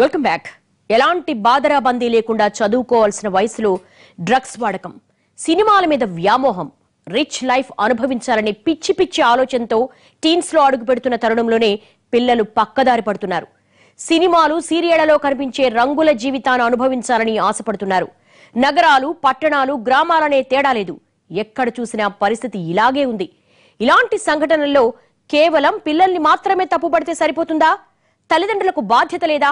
Welcome back ఎలాంటి బాదరాబందీ లేకుండా చదువుకోవాల్సిన వయసులో డ్రగ్స్ వాడకం సినిమాల మీద వ్యామోహం రిచ్ లైఫ్ అనుభవించాలనే పిచ్చి పిచ్చి ఆలోచనతో టీన్స్లో అడుగు పెడుతున్న తరుణంలోనే పిల్లలు పక్కదారి పడుతున్నారు. సినిమాలు సీరియళ్ళలో కనిపించే రంగుల జీవితాన్ని అనుభవించాలని ఆశపడుతున్నారు. నగరాలు పట్టణాలు గ్రామాలనే తేడా లేదు. ఎక్కడ చూసినా పరిస్థితి ఇలాగే ఉంది. ఇలాంటి సంఘటనల్లో కేవలం పిల్లల్ని మాత్రమే తప్పుపడితే సరిపోతుందా? తల్లిదండ్రులకు బాధ్యత లేదా?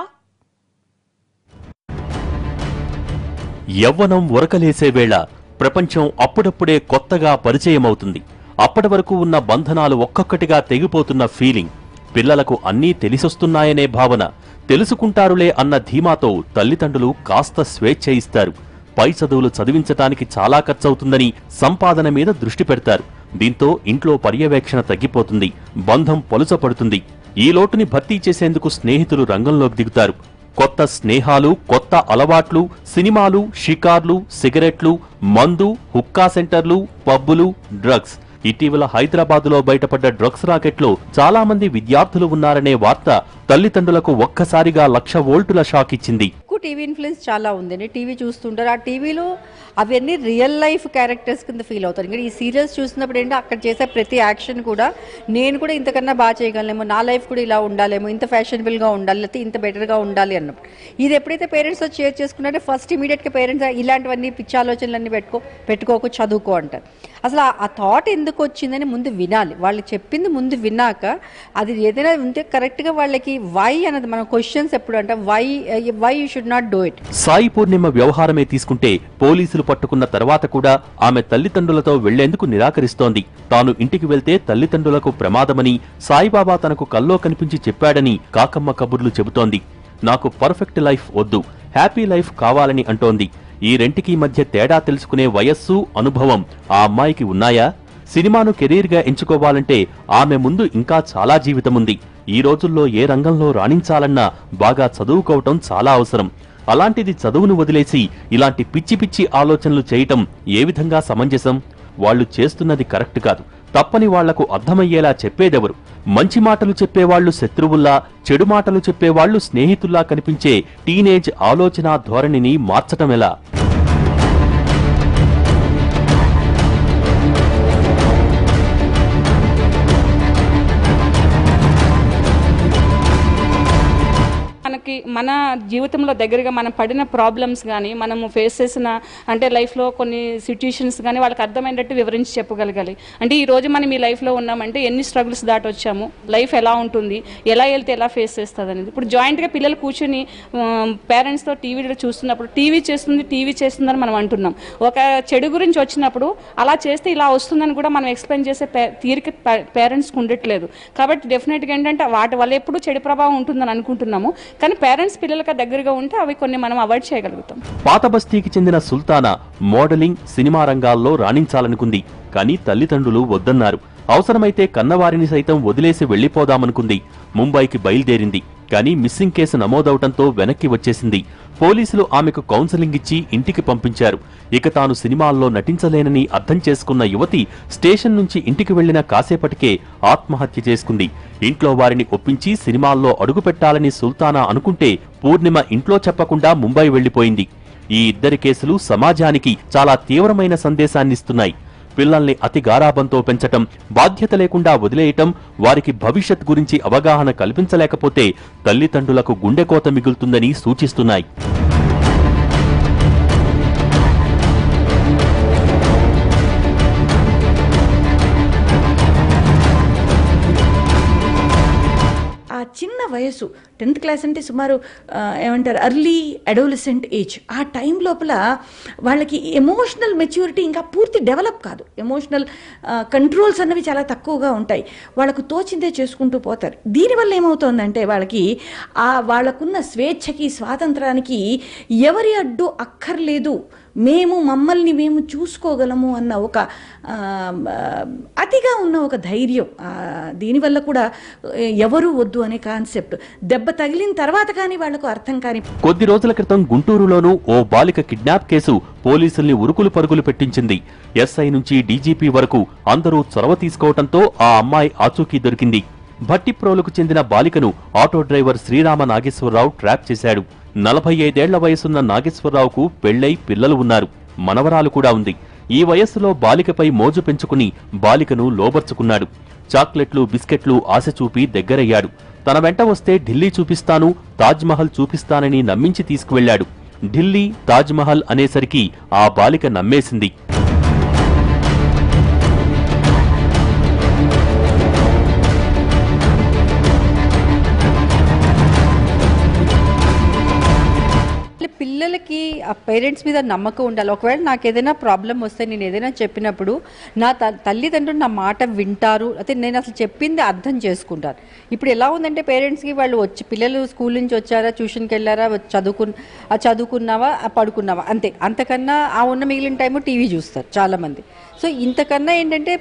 యవ్వనం ఉరకలేసే వేళ ప్రపంచం అప్పుడప్పుడే కొత్తగా పరిచయమవుతుంది. అప్పటి వరకు ఉన్న బంధనాలు ఒక్కొక్కటిగా తెగిపోతున్న ఫీలింగ్. పిల్లలకు అన్నీ తెలిసొస్తున్నాయనే భావన తెలుసుకుంటారులే అన్న ధీమాతో తల్లిదండ్రులు కాస్త స్వేచ్ఛ ఇస్తారు. పై చదువులు చదివించటానికి చాలా ఖర్చవుతుందని సంపాదన మీద దృష్టి పెడతారు. దీంతో ఇంట్లో పర్యవేక్షణ తగ్గిపోతుంది బంధం పలుచపడుతుంది ఈ లోటుని భర్తీ చేసేందుకు స్నేహితులు రంగంలోకి దిగుతారు. కొత్త స్నేహాలు కొత్త అలవాట్లు సినిమాలు షికార్లు సిగరెట్లు మందు హుక్కా సెంటర్లు పబ్బులు డ్రగ్స్. ఇటీవల హైదరాబాదులో బయటపడ్డ డ్రగ్స్ రాకెట్లో చాలా మంది విద్యార్థులు ఉన్నారనే వార్త తల్లిదండ్రులకు ఒక్కసారిగా లక్ష వోల్టుల షాక్ ఇచ్చింది టీవీ ఇన్ఫ్లుయెన్స్ చాలా ఉందండి టీవీ చూస్తుంటారు. ఆ టీవీలో అవన్నీ రియల్ లైఫ్ క్యారెక్టర్స్ కింద ఫీల్ అవుతారు. ఇంకా ఈ సీరియల్స్ చూసినప్పుడు ఏంటి అక్కడ చేసే ప్రతి యాక్షన్ కూడా నేను కూడా ఇంతకన్నా బాగా చేయగలనేమో నా లైఫ్ కూడా ఇలా ఉండాలేమో ఇంత ఫ్యాషనబుల్గా ఉండాలి లేకపోతే ఇంత బెటర్గా ఉండాలి అన్నప్పుడు. ఇది ఎప్పుడైతే పేరెంట్స్తో షేర్ చేసుకున్నారో ఫస్ట్ ఇమీడియట్గా పేరెంట్స్ ఇలాంటివన్నీ పిచ్చి ఆలోచనలన్నీ పెట్టుకో పెట్టుకోకు చదువుకో అంటారు. అసలు ఆ- థాట్ ఎందుకు వచ్చిందని ముందు వినాలి. వాళ్ళు చెప్పింది ముందు విన్నాక అది ఏదైనా ఉంటే కరెక్ట్గా వాళ్ళకి వై అన్నది మన క్వశ్చన్స్ ఎప్పుడు అంటే. Why why you should not Sai Purnima వ్యవహారమే తీసుకుంటే పోలీసులు పట్టుకున్న తర్వాత కూడా ఆమె తల్లిదండ్రులతో వెళ్ళేందుకు నిరాకరిస్తోంది. తాను ఇంటికి వెళ్తే తల్లిదండ్రులకు ప్రమాదమని సాయిబాబా తనకు కల్లో కనిపించి చెప్పాడని కాకమ్మ కబుర్లు చెబుతోంది. నాకు పర్ఫెక్ట్ లైఫ్ వద్దు హ్యాపీ లైఫ్ కావాలని అంటోంది. ఈ రెంటికి మధ్య తేడా తెలుసుకునే వయస్సు అనుభవం ఆ అమ్మాయికి ఉన్నాయా? సినిమాను కెరీర్గా ఎంచుకోవాలంటే ఆమె ముందు ఇంకా చాలా జీవితముంది. ఈ రోజుల్లో ఏ రంగంలో రాణించాలన్నా బాగా చదువుకోవటం చాలా అవసరం. అలాంటిది చదువును వదిలేసి ఇలాంటి పిచ్చి పిచ్చి ఆలోచనలు చేయటం ఏ విధంగా సమంజసం? వాళ్ళు చేస్తున్నది కరెక్ట్ కాదు. తప్పని వాళ్ళకు అర్థమయ్యేలా చెప్పేదెవరు? మంచి మాటలు చెప్పేవాళ్ళు శత్రువుల్లా చెడు మాటలు చెప్పేవాళ్ళు స్నేహితుల్లా కనిపించే టీనేజ్ ఆలోచన ధోరణిని మార్చటం ఎలా? మన జీవితంలో దగ్గరగా మనం పడిన ప్రాబ్లమ్స్ కానీ మనము ఫేస్ చేసిన అంటే లైఫ్లో కొన్ని సిచ్యుయేషన్స్ కానీ వాళ్ళకి అర్థమైనట్టు వివరించి చెప్పగలగాలి. అంటే ఈ రోజు మనం ఈ లైఫ్లో ఉన్నామంటే ఎన్ని స్ట్రగుల్స్ దాటి వచ్చాము లైఫ్ ఎలా ఉంటుంది ఎలా వెళ్తే ఎలా ఫేస్ చేస్తుంది అనేది. ఇప్పుడు జాయింట్గా పిల్లలు కూర్చొని పేరెంట్స్తో టీవీలో చూస్తున్నప్పుడు టీవీ చేస్తుంది టీవీ చేస్తుందని మనం అంటున్నాం. ఒక చెడు గురించి వచ్చినప్పుడు అలా చేస్తే ఇలా వస్తుందని కూడా మనం ఎక్స్ప్లెయిన్ చేసే పే- తీరిక పేరెంట్స్కి ఉండట్లేదు. కాబట్టి డెఫినెట్గా ఏంటంటే వాటి వల్ల ఎప్పుడు చెడు ప్రభావం ఉంటుందని అనుకుంటున్నాము. కానీ పేరెంట్స్ పిల్లలకి దగ్గరగా ఉంటే అవి కొన్ని మనం అవాయిడ్ చేయగలుగుతాం. పాత బస్తీకి చెందిన సుల్తానా మోడలింగ్ సినిమా రంగాల్లో రాణించాలనుకుంది కానీ తల్లిదండ్రులు వద్దన్నారు. అవసరమైతే కన్నవారిని సైతం వదిలేసి వెళ్ళిపోదామనుకుంది ముంబైకి బయలుదేరింది. కానీ మిస్సింగ్ కేసు నమోదవటంతో వెనక్కి వచ్చేసింది. పోలీసులు ఆమెకు కౌన్సిలింగ్ ఇచ్చి ఇంటికి పంపించారు. ఇక తాను సినిమాల్లో నటించలేనని అర్థం చేసుకున్న యువతి స్టేషన్ నుంచి ఇంటికి వెళ్ళిన కాసేపటికే ఆత్మహత్య చేసుకుంది. ఇంట్లో వారిని ఒప్పించి సినిమాల్లో అడుగుపెట్టాలని సుల్తానా అనుకుంటే పూర్ణిమ ఇంట్లో చెప్పకుండా ముంబై వెళ్ళిపోయింది ఈ ఇద్దరి కేసులు సమాజానికి చాలా తీవ్రమైన సందేశాన్నిస్తున్నాయి. పిల్లల్ని అతి గారాబంతో పెంచటం బాధ్యత లేకుండా వదిలేయటం వారికి భవిష్యత్ గురించి అవగాహన కల్పించలేకపోతే తల్లిదండ్రులకు గుండెకోత మిగులుతుందని సూచిస్తున్నాయి. వయసు టెన్త్ క్లాస్ అంటే సుమారు ఏమంటారు అర్లీ అడోలసెంట్ ఏజ్ ఆ టైం లోపల వాళ్ళకి ఎమోషనల్ మెచ్యూరిటీ ఇంకా పూర్తి డెవలప్ కాదు. ఎమోషనల్ కంట్రోల్స్ అన్నవి చాలా తక్కువగా ఉంటాయి. వాళ్ళకు తోచిందే చేసుకుంటూ పోతారు. దీనివల్ల ఏమవుతోందంటే వాళ్ళకి ఆ వాళ్ళకున్న స్వేచ్ఛకి స్వాతంత్రానికి ఎవరి అడ్డు అక్కర్లేదు. మేము మమ్మల్ని మేము చూసుకోగలము అన్న ఒక అతిగా ఉన్న ఒక ధైర్యం. దీనివల్ల కూడా ఎవరు వద్దు అనే కాన్సెప్ట్. దెబ్బ తగిలిన తర్వాత కానీ వాళ్ళకు అర్థం కాని కొద్ది రోజుల క్రితం గుంటూరులోనూ ఓ బాలిక కిడ్నాప్ కేసు పోలీసుల్ని ఉరుకులు పరుగులు పెట్టించింది. ఎస్ఐ నుంచి డీజీపీ వరకు అందరూ చొరవ తీసుకోవడంతో ఆ అమ్మాయి ఆచూకీ దొరికింది. భట్టిప్రోలకు చెందిన బాలికను auto driver Srirama Nageswara Rao trap చేశాడు. నలభై ఐదేళ్ళ వయసున్న నాగేశ్వరరావుకు పెళ్ళై పిల్లలు ఉన్నారు. మనవరాలు కూడా ఉంది. ఈ వయస్సులో బాలికపై మోజు పెంచుకుని బాలికను లోబర్చుకున్నాడు. చాక్లెట్లు బిస్కెట్లు ఆశ చూపి దగ్గరయ్యాడు. తన వెంట వస్తే ఢిల్లీ చూపిస్తాను తాజ్మహల్ చూపిస్తానని నమ్మించి తీసుకువెళ్ళాడు ఢిల్లీ తాజ్మహల్ అనేసరికి ఆ బాలిక నమ్మేసింది. ఆ పేరెంట్స్ మీద నమ్మకం ఉండాలి. ఒకవేళ నాకు ఏదైనా ప్రాబ్లం వస్తే నేను ఏదైనా చెప్పినప్పుడు నా త- తల్లిదండ్రులు నా మాట వింటారు. అయితే నేను అసలు చెప్పింది అర్థం చేసుకుంటారు ఇప్పుడు ఎలా ఉందంటే పేరెంట్స్కి వాళ్ళు వచ్చి పిల్లలు స్కూల్ నుంచి వచ్చారా ట్యూషన్కి వెళ్ళారా వచ్చి చదువుకు చదువుకున్నావా పడుకున్నావా? అంతే. అంతకన్నా ఆ ఉన్న మిగిలిన టైం టీవీ చూస్తారు చాలామంది. సో ఇంతకన్నా ఏంటంటే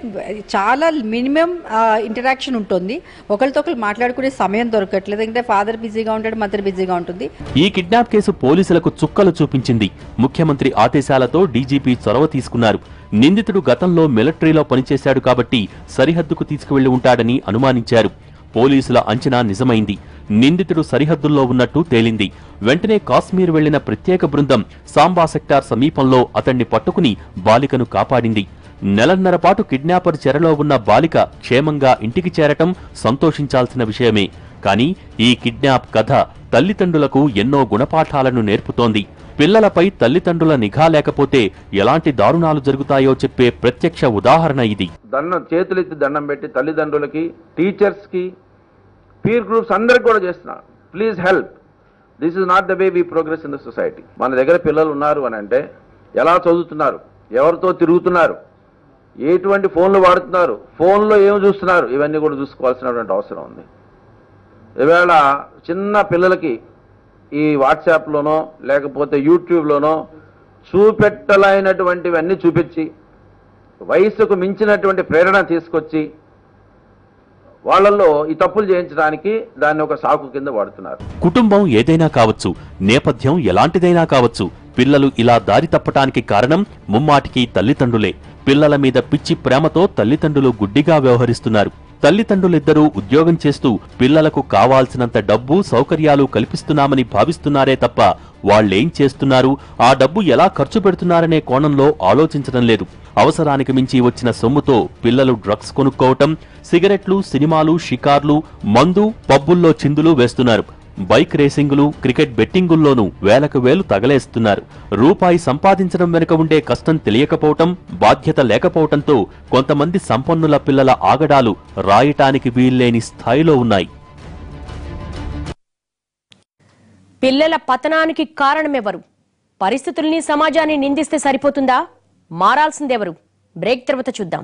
చాలా మినిమం ఇంటరాక్షన్ ఉంటుంది. ఒకరితో ఒకరు మాట్లాడుకునే సమయం దొరకట్లేదు. ఎందుకంటే ఫాదర్ బిజీగా ఉంటాడు మదర్ బిజీగా ఉంటుంది. ఈ కిడ్నాప్ కేసు పోలీసులకు చుక్కలు చూపించింది. ముఖ్యమంత్రి ఆదేశాలతో డీజీపీ చొరవ తీసుకున్నారు. నిందితుడు గతంలో మిలిటరీలో పనిచేశాడు కాబట్టి సరిహద్దుకు తీసుకువెళ్ళి ఉంటాడని అనుమానించారు. పోలీసుల అంచనా నిజమైంది. నిందితుడు సరిహద్దుల్లో ఉన్నట్టు తేలింది. వెంటనే కాశ్మీర్ వెళ్ళిన ప్రత్యేక బృందం సాంబా సెక్టార్ సమీపంలో అతన్ని పట్టుకుని బాలికను కాపాడింది. నెలన్నరపాటు కిడ్నాపర్ చెరలో ఉన్న బాలిక క్షేమంగా ఇంటికి చేరటం సంతోషించాల్సిన విషయమే. కానీ ఈ కిడ్నాప్ కథ తల్లిదండ్రులకు ఎన్నో గుణపాఠాలను నేర్పుతోంది. పిల్లలపై తల్లిదండ్రుల నిఘా లేకపోతే ఎలాంటి దారుణాలు జరుగుతాయో చెప్పే ప్రత్యక్ష ఉదాహరణ ఇది. దండం చేతులెత్తి దండం పెట్టి తల్లిదండ్రులకి టీచర్స్కి పీర్ గ్రూప్స్ అందరికి కూడా చేస్తున్నారు. Please help this is not the way we progress in the society మన దగ్గర పిల్లలు ఉన్నారు అని అంటే ఎలా చదువుతున్నారు? ఎవరితో తిరుగుతున్నారు? ఎటువంటి ఫోన్లు వాడుతున్నారు? ఫోన్లో ఏమి చూస్తున్నారు? ఇవన్నీ కూడా చూసుకోవాల్సినటువంటి అవసరం ఉంది. ఈవేళ చిన్న పిల్లలకి ఈ వాట్సాప్లోనో లేకపోతే యూట్యూబ్లోనో చూపెట్టలైనటువంటివన్నీ చూపించి వయసుకు మించినటువంటి ప్రేరణ తీసుకొచ్చి వాళ్ళల్లో ఈ తప్పులు చేయించడానికి దాన్ని ఒక సాకు కింద వాడుతున్నారు. కుటుంబం ఏదైనా కావచ్చు నేపథ్యం ఎలాంటిదైనా కావచ్చు పిల్లలు ఇలా దారి తప్పటానికి కారణం ముమ్మాటికి తల్లిదండ్రులే. పిల్లల మీద పిచ్చి ప్రేమతో తల్లిదండ్రులు గుడ్డిగా వ్యవహరిస్తున్నారు. తల్లిదండ్రులిద్దరూ ఉద్యోగం చేస్తూ పిల్లలకు కావాల్సినంత డబ్బు సౌకర్యాలు కల్పిస్తున్నామని భావిస్తున్నారే తప్ప వాళ్ళేం చేస్తున్నారు? ఆ డబ్బు ఎలా ఖర్చు పెడుతున్నారనే కోణంలో ఆలోచించడం లేదు. అవసరానికి మించి వచ్చిన సొమ్ముతో పిల్లలు డ్రగ్స్ కొనుక్కోవటం సిగరెట్లు సినిమాలు షికార్లు మందు పబ్బుల్లో చిందులు వేస్తున్నారు. బైక్ రేసింగులు క్రికెట్ బెట్టింగుల్లోనూ వేలకు వేలు తగలేస్తున్నారు. రూపాయి సంపాదించడం వెనుక ఉండే కష్టం తెలియకపోవటం బాధ్యత లేకపోవటంతో కొంతమంది సంపన్నుల పిల్లల ఆగడాలు రాయటానికి వీల్లేని స్థాయిలో ఉన్నాయి. పిల్లల పతనానికి కారణమెవరు? పరిస్థితుల్ని సమాజాన్ని నిందిస్తే సరిపోతుందా? మారాల్సిందెవరు? బ్రేక్ తర్వాత చూద్దాం.